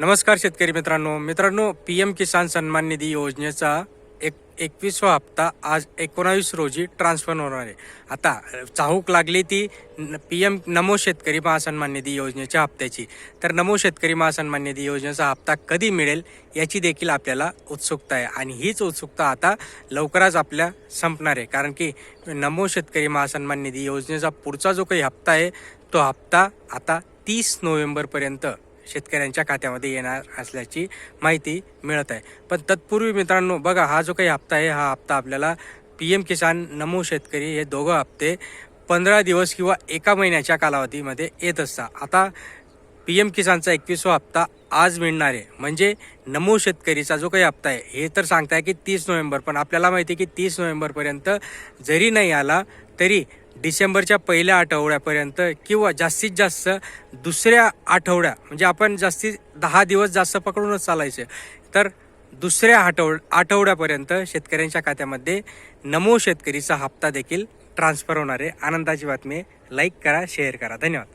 नमस्कार शेतकरी मित्रांनो. मित्रांनो पी एम किसान सन्मान निधी योजनेचा एक एकवीसवा हप्ता आज एकोणावीस रोजी ट्रान्सफर होणार आहे. आता चाहूक लागली ती पी एम नमो शेतकरी महासन्मान निधी योजनेच्या हप्त्याची. तर नमो शेतकरी महासन्मान निधी योजनेचा हप्ता कधी मिळेल याची देखील आपल्याला उत्सुकता आहे. आणि हीच उत्सुकता आता लवकरच आपल्या संपणार आहे. कारण की नमो शेतकरी महासन्मान निधी योजनेचा पुढचा जो काही हप्ता आहे तो हप्ता आता तीस नोव्हेंबरपर्यंत शेतकऱ्यांच्या खात्यामध्ये येणार असल्याची माहिती मिळत आहे. पण तत्पूर्वी मित्रांनो बघा हा जो काही हप्ता आहे हा हप्ता आपल्याला पी एम किसान नमो शेतकरी हे दोघं हप्ते पंधरा दिवस किंवा एका महिन्याच्या कालावधीमध्ये येत असतात. आता पी एम किसानचा एकवीसवा हप्ता आज मिळणार आहे. म्हणजे नमो शेतकरीचा जो काही हप्ता आहे हे तर सांगताय की तीस नोव्हेंबर पण आपल्याला माहिती आहे की तीस नोव्हेंबरपर्यंत जरी नाही आला तरी डिसेंबरच्या पहिल्या आठवड्यापर्यंत किंवा जास्तीत जास्त दुसऱ्या आठवड्या म्हणजे आपण जास्तीत दहा दिवस जास्त पकडूनच चालायचे. तर दुसऱ्या आठवड आठवड्यापर्यंत शेतकऱ्यांच्या खात्यामध्ये नमो शेतकरीचा हप्ता देखील ट्रान्सफर होणार आहे. आनंदाची बातमी लाईक करा शेअर करा. धन्यवाद.